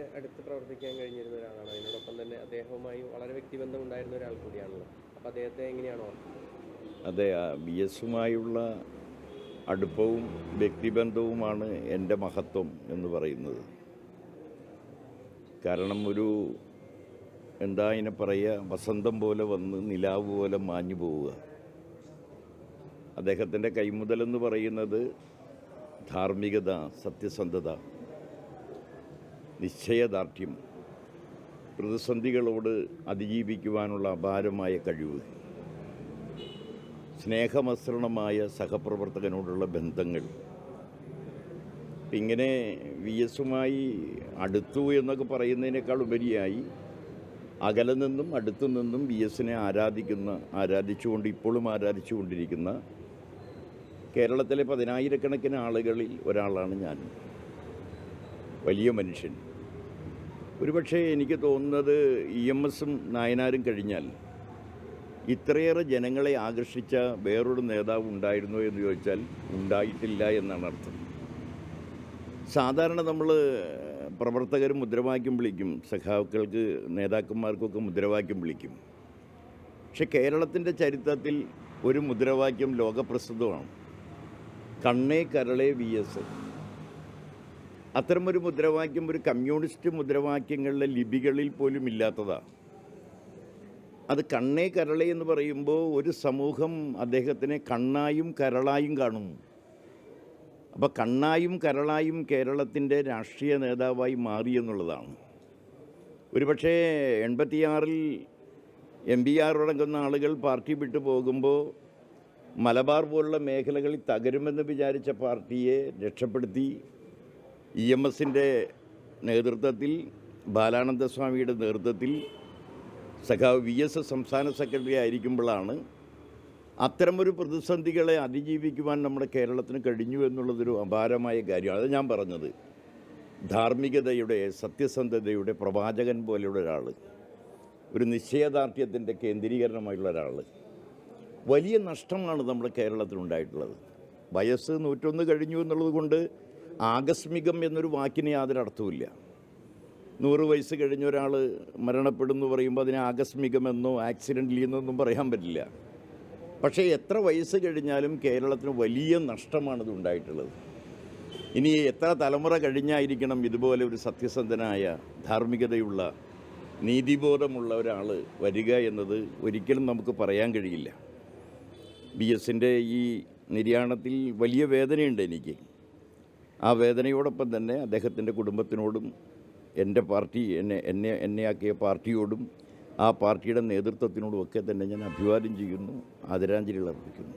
അടുത്ത് പ്രവർത്തിക്കാൻ കഴിഞ്ഞിരുന്ന ഒരാളാണ്. അതിനോടൊപ്പം തന്നെ അദ്ദേഹവുമായി വളരെ വ്യക്തിബന്ധം ഉണ്ടായിരുന്ന ഒരാൾ കൂടിയാണല്ലോ. അപ്പോൾ അദ്ദേഹത്തെ എങ്ങനെയാണോ? അതെ ബി എസുമായുള്ള അടുപ്പവും വ്യക്തിബന്ധവുമാണ് എന്റെ മഹത്വം എന്ന് പറയുന്നത്. കാരണം ഒരു എന്താ അതിനെ പറയുക വസന്തം പോലെ വന്ന് നിലാവ് പോലെ മാഞ്ഞു പോവുക. അദ്ദേഹത്തിന്റെ കൈമുതലെന്ന് പറയുന്നത് ധാർമ്മികത സത്യസന്ധത. നിശ്ചയദാർഢ്യം. പ്രതിസന്ധികളോട് അതിജീവിക്കുവാനുള്ള അപാരമായ കഴിവ്. സ്നേഹമസൃണമായ സഹപ്രവർത്തകനോടുള്ള ബന്ധങ്ങൾ. ഇങ്ങനെ വി എസുമായി അടുത്തു എന്നൊക്കെ പറയുന്നതിനേക്കാൾ ഉപരിയായി അകലെ നിന്നും അടുത്തു നിന്നും വി എസിനെ ആരാധിക്കുന്ന ആരാധിച്ചുകൊണ്ട് ഇപ്പോഴും ആരാധിച്ചുകൊണ്ടിരിക്കുന്ന കേരളത്തിലെ പതിനായിരക്കണക്കിന് ആളുകളിൽ ഒരാളാണ് ഞാൻ. വലിയ മനുഷ്യൻ. ഒരുപക്ഷെ എനിക്ക് തോന്നുന്നത് ഇ എം എസും നായനാരും കഴിഞ്ഞാൽ ഇത്രയേറെ ജനങ്ങളെ ആകർഷിച്ച വേറൊരു നേതാവ് ഉണ്ടായിരുന്നോ എന്ന് ചോദിച്ചാൽ ഉണ്ടായിട്ടില്ല എന്നാണ് അർത്ഥം. സാധാരണ നമ്മൾ പ്രവർത്തകർ മുദ്രവാക്യം വിളിക്കും സഖാക്കൾക്ക് നേതാക്കന്മാർക്കൊക്കെ മുദ്രവാക്യം വിളിക്കും. പക്ഷെ കേരളത്തിന്റെ ചരിത്രത്തിൽ ഒരു മുദ്രവാക്യം ലോകപ്രസിദ്ധമാണ്. കണ്ണേ കരളേ വി എസ്. അത്തരമൊരു മുദ്രാവാക്യം ഒരു കമ്മ്യൂണിസ്റ്റ് മുദ്രാവാക്യങ്ങളിലെ ലിപികളിൽ പോലും ഇല്ലാത്തതാണ് അത് കണ്ണേ കരളേ എന്ന് പറയുമ്പോൾ ഒരു സമൂഹം അദ്ദേഹത്തിനെ കണ്ണായും കരളായും കാണുന്നു. അപ്പോൾ കണ്ണായും കരളായും കേരളത്തിന്റെ രാഷ്ട്രീയ നേതാവായി മാറി എന്നുള്ളതാണ്. ഒരുപക്ഷേ എൺപത്തിയാറിൽ എം പി അടങ്ങുന്ന ആളുകൾ പാർട്ടി വിട്ടു പോകുമ്പോൾ മലബാർ പോലുള്ള മേഖലകളിൽ തകരുമെന്ന് വിചാരിച്ച പാർട്ടിയെ രക്ഷപ്പെടുത്തി ഇ എം എസിന്റെ നേതൃത്വത്തിൽ ബാലാനന്ദസ്വാമിയുടെ നേതൃത്വത്തിൽ സഖാവ് വി എസ് എസ് സംസ്ഥാന സെക്രട്ടറി ആയിരിക്കുമ്പോഴാണ് അത്തരമൊരു പ്രതിസന്ധികളെ അതിജീവിക്കുവാൻ നമ്മുടെ കേരളത്തിന് കഴിഞ്ഞു എന്നുള്ളതൊരു അപാരമായ കാര്യമാണ്. അത് ഞാൻ പറഞ്ഞത്. ധാർമ്മികതയുടെ സത്യസന്ധതയുടെ പ്രവാചകൻ പോലെയുള്ള ഒരാൾ ഒരു നിശ്ചയദാർഢ്യത്തിന്റെ കേന്ദ്രീകരണമായുള്ള ഒരാൾ വലിയ നഷ്ടമാണ് നമ്മുടെ കേരളത്തിലുണ്ടായിട്ടുള്ളത്. വയസ്സ് നൂറ്റൊന്ന് കഴിഞ്ഞു എന്നുള്ളത് കൊണ്ട് ആകസ്മികം എന്നൊരു വാക്കിന് യാതൊരു അർത്ഥവുമില്ല. നൂറ് വയസ്സ് കഴിഞ്ഞ ഒരാൾ മരണപ്പെടുന്നു പറയുമ്പോൾ അതിനെ ആകസ്മികമെന്നോ ആക്സിഡന്റലി എന്നൊന്നും പറയാൻ പറ്റില്ല. പക്ഷേ എത്ര വയസ്സ് കഴിഞ്ഞാലും കേരളത്തിന് വലിയ നഷ്ടമാണിത് ഉണ്ടായിട്ടുള്ളത്. ഇനി എത്ര തലമുറ കഴിഞ്ഞായിരിക്കണം ഇതുപോലെ ഒരു സത്യസന്ധനായ ധാർമ്മികതയുള്ള നീതിബോധമുള്ള ഒരാൾ വരിക എന്നത് ഒരിക്കലും നമുക്ക് പറയാൻ കഴിയില്ല. ബി എസിന്റെ ഈ നിര്യാണത്തിൽ വലിയ വേദനയുണ്ട് എനിക്ക്. ആ വേദനയോടൊപ്പം തന്നെ അദ്ദേഹത്തിന്റെ കുടുംബത്തിനോടും എന്റെ പാർട്ടി എന്നെ എന്നെ എന്നെയാക്കിയ പാർട്ടിയോടും ആ പാർട്ടിയുടെ നേതൃത്വത്തിനോടും ഒക്കെ തന്നെ ഞാൻ അഭിവാദ്യം ചെയ്യുന്നു ആദരാഞ്ജലികൾ അർപ്പിക്കുന്നു.